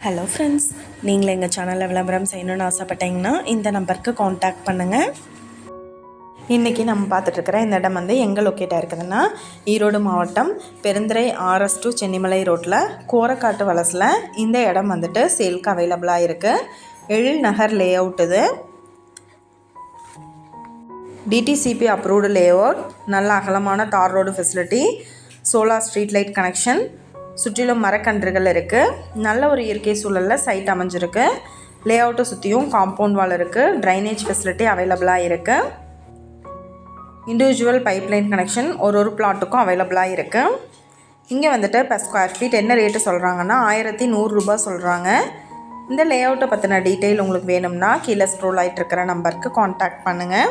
Hello friends நீங்கள் எங்கள் சேனலில் விளம்பரம் செய்யணும்னு ஆசைப்பட்டீங்கன்னா இந்த நம்பருக்கு காண்டாக்ட் பண்ணுங்கள் இன்றைக்கி நம்ம பார்த்துட்ருக்கிற இந்த இடம் வந்து எங்கே லொக்கேட்டாக இருக்குதுன்னா ஈரோடு மாவட்டம் பெருந்துறை ஆர்எஸ் டு சென்னிமலை ரோட்டில் கோரக்காட்டு வலசில் இந்த இடம் வந்துட்டு சேல்க்கு அவைலபிளாக இருக்குது எழில் நகர் லே அவுட் இது டிடிசிபி அப்ரூவ்டு லே அவுட் நல்ல அகலமான தார் road facility solar street light connection சுற்றிலும் மரக்கன்றுகள் இருக்குது நல்ல ஒரு இயற்கை சூழலில் சைட் அமைஞ்சிருக்கு. லே அவுட்டை சுற்றியும் காம்பவுண்ட் வால் இருக்குது ட்ரைனேஜ் ஃபெசிலிட்டி அவைலபிளாக இருக்குது இண்டிவிஜுவல் பைப்லைன் கனெக்ஷன் ஒரு ஒரு பிளாட்டுக்கும் அவைலபிளாக இருக்குது இங்கே வந்துட்டு per ஸ்கொயர் ஃபீட் என்ன ரேட்டு சொல்கிறாங்கன்னா ஆயிரத்தி நூறுரூபா சொல்கிறாங்க இந்த லே அவுட்டை பற்றின டீட்டெயில் உங்களுக்கு வேணும்னா கீழே ஸ்க்ரோல் ஆகிட்டு இருக்கிற நம்பருக்கு காண்டாக்ட் பண்ணுங்கள்